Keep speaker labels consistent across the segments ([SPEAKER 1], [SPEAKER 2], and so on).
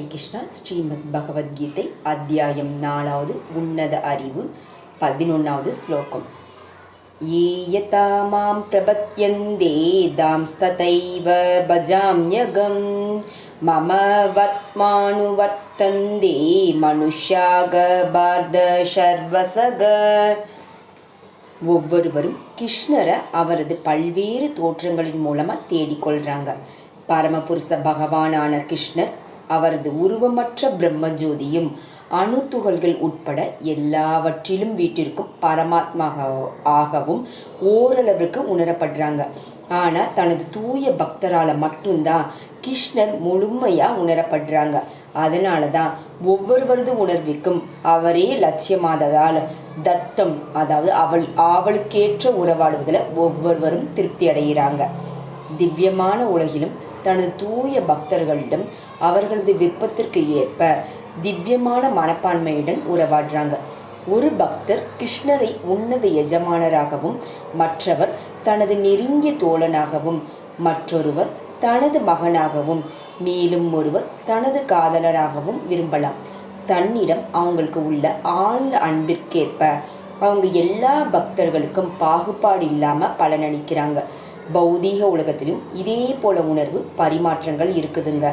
[SPEAKER 1] ஹரே கிருஷ்ணா ஸ்ரீமத் பகவத்கீதை அத்தியாயம் நாலாவது உன்னத அறிவு பதினொன்றாவது ஸ்லோகம். ஏயதா மாம் பிரபத்யந்தே தாம்ஸ்ததைவ பஜாம்யகம். மம வர்த்மானுவர்த்தந்தே மனுஷாக பார்த சர்வசக. ஒவ்வொருவரும் கிருஷ்ணரை அவரது பல்வேறு தோற்றங்களின் மூலமாக தேடிக்கொள்கிறாங்க பரமபுருஷ பகவானான கிருஷ்ணர் அவரது உருவமற்ற பிரம்மஜோதியும் அணுத்துகள்கள் உட்பட எல்லாவற்றிலும் வீட்டிற்கும் பரமாத்மாக ஆகவும் ஓரளவிற்கு உணரப்படுறாங்க. ஆனால் தனது தூய பக்தரால் மட்டும்தான் கிருஷ்ணர் முழுமையாக உணரப்படுறாங்க. அதனால தான் ஒவ்வொருவரது உணர்விற்கும் அவரே லட்சியமாததால் தத்தம் அதாவது அவள் அவளுக்கேற்ற உறவாடுவதில் ஒவ்வொருவரும் திருப்தி அடைகிறாங்க. திவ்யமான உலகிலும் தனது தூய பக்தர்களிடம் அவர்களது விருப்பத்திற்கு ஏற்ப திவ்யமான மனப்பான்மையுடன் உறவாடுறாங்க. ஒரு பக்தர் கிருஷ்ணரை உன்னத எஜமானராகவும் மற்றவர் தனது நெருங்கிய தோழனாகவும் மற்றொருவர் தனது மகனாகவும் மேலும் ஒருவர் தனது காதலராகவும் விரும்பலாம். தன்னிடம் அவங்களுக்கு உள்ள ஆழ்ந்த அன்பிற்கேற்ப அவங்க எல்லா பக்தர்களுக்கும் பாகுபாடு இல்லாமல் பலனளிக்கிறாங்க. பௌதீக உலகத்திலும் இதே போல உணர்வு பரிமாற்றங்கள் இருக்குதுங்க.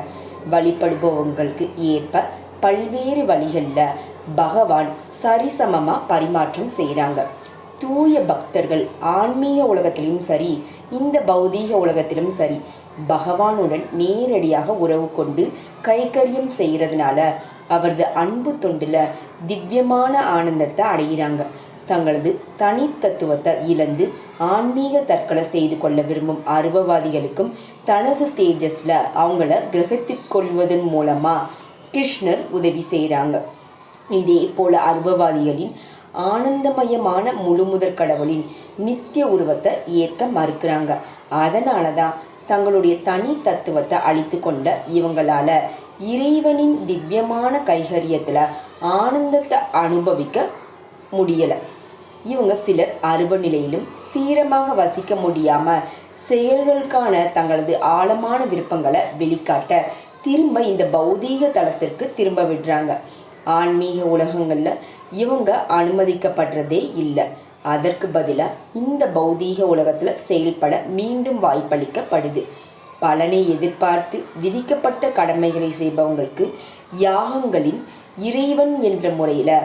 [SPEAKER 1] வழிபடுபவங்களுக்கு ஏற்ப பல்வேறு வழிகளில் பகவான் சரிசமமாக பரிமாற்றம் செய்கிறாங்க தூய பக்தர்கள் ஆன்மீக உலகத்திலும் சரி இந்த பௌதீக உலகத்திலும் சரி பகவானுடன் நேரடியாக உறவு கொண்டு கைக்கரியம் செய்கிறதுனால அவரது அன்பு தொண்டில் திவ்யமான ஆனந்தத்தை அடைகிறாங்க தங்களது தனித்தத்துவத்தை இழந்து ஆன்மீக தற்கொலை செய்து கொள்ள விரும்பும் அருவவாதிகளுக்கும் தனது தேஜஸில் அவங்கள கிரகித்து கொள்வதன் மூலமாக கிருஷ்ணர் உதவி செய்கிறாங்க இதே போல அருவவாதிகளின் ஆனந்தமயமான முழுமுதற் கடவுளின் நித்திய உருவத்தை ஏற்க மறுக்கிறாங்க. அதனால தான் தங்களுடைய தனி தத்துவத்தை அழித்து கொண்ட இவங்களால் இறைவனின் திவ்யமான கைகரியத்தில் ஆனந்தத்தை அனுபவிக்க முடியலை. இவங்க சிலர் அருவ நிலையிலும் ஸ்திரமாக வசிக்க முடியாமல் செயல்களுக்கான தங்களது ஆழமான விருப்பங்களை வெளிக்காட்ட திரும்ப இந்த பௌதீக தளத்திற்கு திரும்ப விடுறாங்க. ஆன்மீக உலகங்களில் இவங்க அனுமதிக்கப்படுறதே இல்லை. அதற்கு பதிலாக இந்த பௌதீக உலகத்தில் செயல்பட மீண்டும் வாய்ப்பளிக்கப்படுது. பலனை எதிர்பார்த்து விதிக்கப்பட்ட கடமைகளை செய்பவங்களுக்கு யாகங்களின் இறைவன் என்ற முறையில்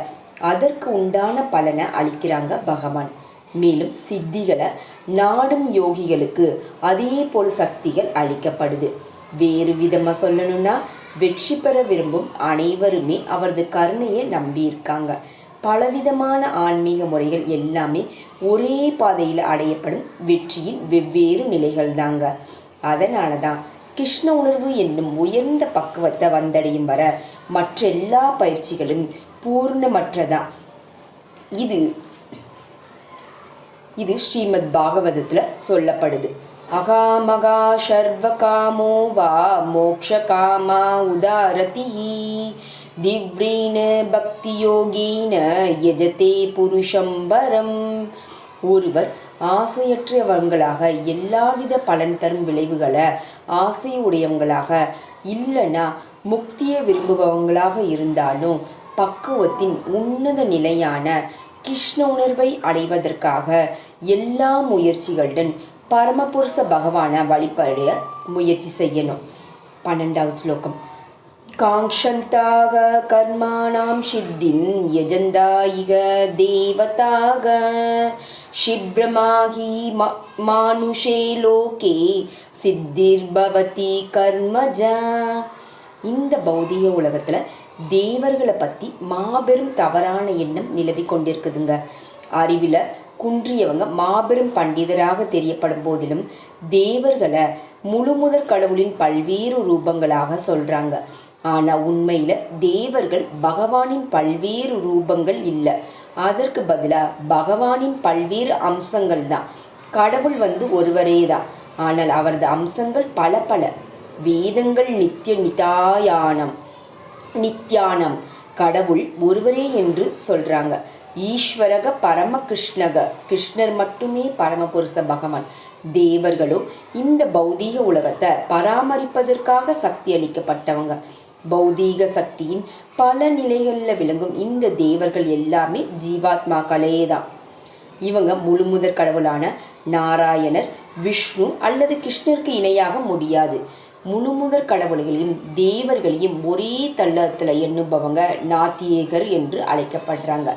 [SPEAKER 1] அதற்கு உண்டான பலனை அளிக்கிறாங்க பகவான். மேலும் சித்திகளை நாடும் யோகிகளுக்கு அதே போல் சக்திகள் அளிக்கப்படுது. வேறு விதமாக சொல்லணும்னா வெற்றி பெற விரும்பும் அனைவருமே அவரது கருணையை நம்பியிருக்காங்க பலவிதமான ஆன்மீக முறைகள் எல்லாமே ஒரே பாதையில் அடையப்படும் வெற்றியின் வெவ்வேறு நிலைகள் தாங்க அதனால தான் கிருஷ்ண உணர்வு என்னும் உயர்ந்த பக்குவத்தை வந்தடையும் வர மற்ற எல்லா பயிற்சிகளும் பூர்ணமற்றதான் இது இது ஸ்ரீமத் பாகவதத்தில் சொல்லப்படுது. அகாமகா சர்வ காமோ வா மோக்ஷ காமா உதாரதி. திவ்ரீன பக்தி யோகீன யஜதே புருஷம் வரம் ஒருவர் ஆசையற்றவங்களாக எல்லாவித பலன் தரும் விளைவுகளை ஆசை உடையவங்களாக இல்லைன்னா முக்தியை விரும்புபவங்களாக இருந்தாலும் பக்குவத்தின் உன்னத நிலையான கிருஷ்ண உணர்வை அடைவதற்காக எல்லா முயற்சிகளுடன் பரமபுருஷ பகவானை வழிபடைய முயற்சி செய்யணும். பன்னெண்டாவது ஸ்லோகம். காங்ஷந்தாக கர்மாணாம் சித்தின் யஜந்தாயிக தேவதாக. ஷிப்ரமாகி மானுஷே லோகே சித்திர்பவதி கர்மஜா. இந்த பௌதிக உலகத்தில் தேவர்களை பற்றி மாபெரும் தவறான எண்ணம் நிலவி கொண்டிருக்குதுங்க. அறிவில் குன்றியவங்க மாபெரும் பண்டிதராக தெரியப்படும் போதிலும் தேவர்களை முழுமுதற் கடவுளின் பல்வேறு ரூபங்களாக சொல்கிறாங்க ஆனால் உண்மையில் தேவர்கள் பகவானின் பல்வேறு ரூபங்கள் இல்லை. அதற்கு பதிலாக பகவானின் பல்வேறு அம்சங்கள் தான். கடவுள் வந்து ஒருவரே தான். ஆனால் அவரது அம்சங்கள் பல பல. வேதங்கள் நித்திய நிதாயானம். நித்யானம். கடவுள் ஒருவரே என்று சொல்கிறாங்க ஈஸ்வரக பரம கிருஷ்ணக. கிருஷ்ணர் மட்டுமே பரமபுருஷ பகவான். தேவர்களும் இந்த பௌதீக உலகத்தை பராமரிப்பதற்காக சக்தி அளிக்கப்பட்டவங்க. பௌதீக சக்தியின் பல நிலைகளில் விளங்கும் இந்த தேவர்கள் எல்லாமே ஜீவாத்மாக்களே தான் இவங்க முழுமுதற் கடவுளான நாராயணர் விஷ்ணு அல்லது கிருஷ்ணருக்கு இணையாக முடியாது. முழுமுதற் கடவுள்களையும் தேவர்களையும் ஒரே தள்ளத்தில் எண்ணுபவங்க நாத்தியேகர் என்று அழைக்கப்படுறாங்க.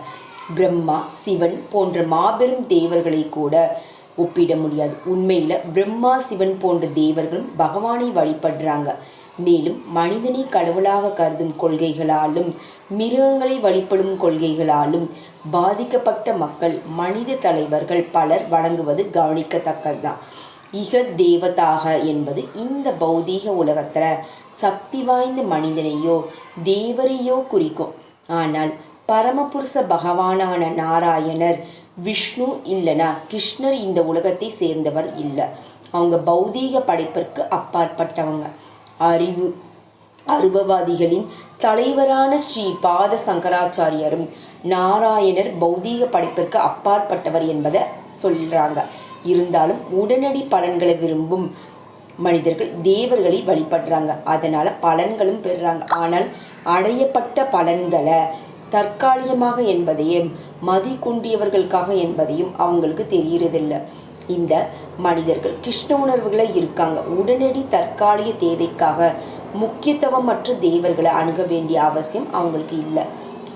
[SPEAKER 1] பிரம்மா சிவன் போன்ற மாபெரும் தேவர்களை கூட ஒப்பிட முடியாது. உண்மையில் பிரம்மா சிவன் போன்ற தேவர்களும் பகவானை வழிபடுறாங்க. மேலும் மனிதனை கடவுளாக கருதும் கொள்கைகளாலும் மிருகங்களை வழிபடும் கொள்கைகளாலும் பாதிக்கப்பட்ட மக்கள் மனித தலைவர்கள் பலர் வணங்குவது கவனிக்கத்தக்கதுதான். இக தேவதாக என்பது இந்த பௌதீக உலகத்தில் சக்தி வாய்ந்த மனிதனையோ தேவரையோ குறிக்கும். ஆனால் பரமபுருஷ பகவானான நாராயணர் விஷ்ணு இல்லைனா கிருஷ்ணர் இந்த உலகத்தை சேர்ந்தவர் இல்லை. அவங்க பௌதீக படைப்பிற்கு அப்பாற்பட்டவங்க. அறிவு அருபவாதிகளின் தலைவரான ஸ்ரீ பாத சங்கராச்சாரியரும் நாராயணர் பௌதீக படைப்பிற்கு அப்பாற்பட்டவர் என்பதை சொல்கிறாங்க இருந்தாலும் உடனடி பலன்களை விரும்பும் மனிதர்கள் தேவர்களை வழிபடுறாங்க. அதனால் பலன்களும் பெறுறாங்க. ஆனால் அடையப்பட்ட பலன்களை தற்காலிகமாக என்பதையும் மதி குண்டியவர்களுக்காக என்பதையும் அவங்களுக்கு தெரியறதில்லை. இந்த மனிதர்கள் கிருஷ்ண உணர்வுகளை இருக்காங்க. உடனடி தற்காலிக தேவைக்காக முக்கியத்துவமற்ற தேவர்களை அணுக வேண்டிய அவசியம் அவங்களுக்கு இல்லை.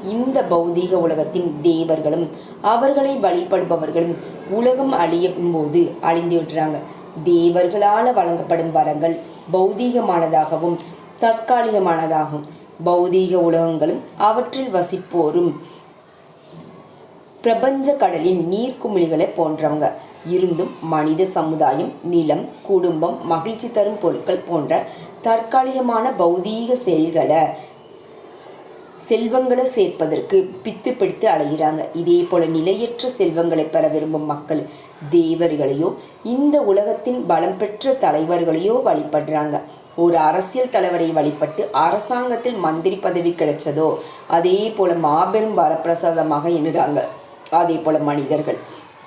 [SPEAKER 1] இந்த பௌதீக உலகத்தின் தேவர்களும் அவர்களை வழிபடுபவர்களும் உலகம் அழியும் போது அழிந்து விட்டுறாங்க. தேவர்களால் வழங்கப்படும் வரங்கள் பௌதீகமானதாகவும் தற்காலிகமானதாகும். பௌதீக உலகங்களும் அவற்றில் வசிப்போரும் பிரபஞ்ச கடலின் நீர்க்குமிழிகளை போன்றவங்க. இருந்தும் மனித சமுதாயம் நிலம் குடும்பம் மகிழ்ச்சி தரும் பொருட்கள் போன்ற தற்காலிகமான பௌதீக செயல்களை செல்வங்களை சேர்ப்பதற்கு பித்து பிடித்து அலைகிறாங்க இதே போல நிலையற்ற செல்வங்களை பெற விரும்பும் மக்கள் தேவர்களையோ இந்த உலகத்தின் பலம் பெற்ற தலைவர்களையோ வழிபடுறாங்க. ஒரு அரசியல் தலைவரை வழிபட்டு அரசாங்கத்தில் மந்திரி பதவி கிடைச்சதோ அதே போல மாபெரும் வரப்பிரசாதமாக எண்ணுறாங்க. அதே போல மனிதர்கள்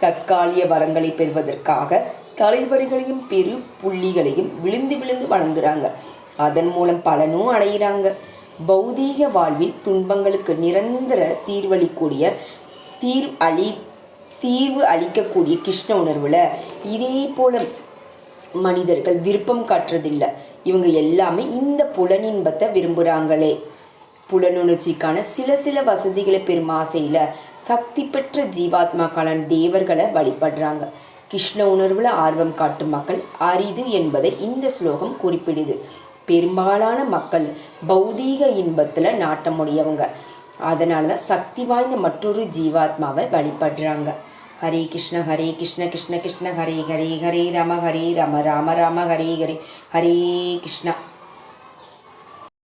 [SPEAKER 1] தற்காலிக வரங்களை பெறுவதற்காக தலைவர்களையும் பெரு புள்ளிகளையும் விழுந்து விழுந்து வணங்குறாங்க. அதன் மூலம் பலனும் அடைகிறாங்க பௌதீக வாழ்வில் துன்பங்களுக்கு நிரந்தர தீர்வளிக்கூடிய தீர் அளி தீர்வு அளிக்கக்கூடிய கிருஷ்ண உணர்வில். இதே போல மனிதர்கள் விருப்பம் காட்டுறதில்லை. இவங்க எல்லாமே இந்த புலனின்பத்தை விரும்புகிறாங்களே புலனுணர்ச்சிக்கான சில சில வசதிகளை பெறும் ஆசையில் சக்தி பெற்ற ஜீவாத்மாக்கான தேவர்களை வழிபடுறாங்க. கிருஷ்ண உணர்வில் ஆர்வம் காட்டும் மக்கள் அரிது என்பதை இந்த ஸ்லோகம் குறிப்பிடுது. பெரும்பாலான மக்கள் பௌதீக இன்பத்தில் நாட்டமுடையவங்க. அதனால தான் சக்தி வாய்ந்த மற்றொரு ஜீவாத்மாவை வழிபடுறாங்க. ஹரே கிருஷ்ண ஹரே கிருஷ்ண கிருஷ்ண கிருஷ்ண ஹரே ஹரே ஹரே ராம ஹரே ராம ராம ராம ஹரே ஹரே. ஹரே கிருஷ்ணா.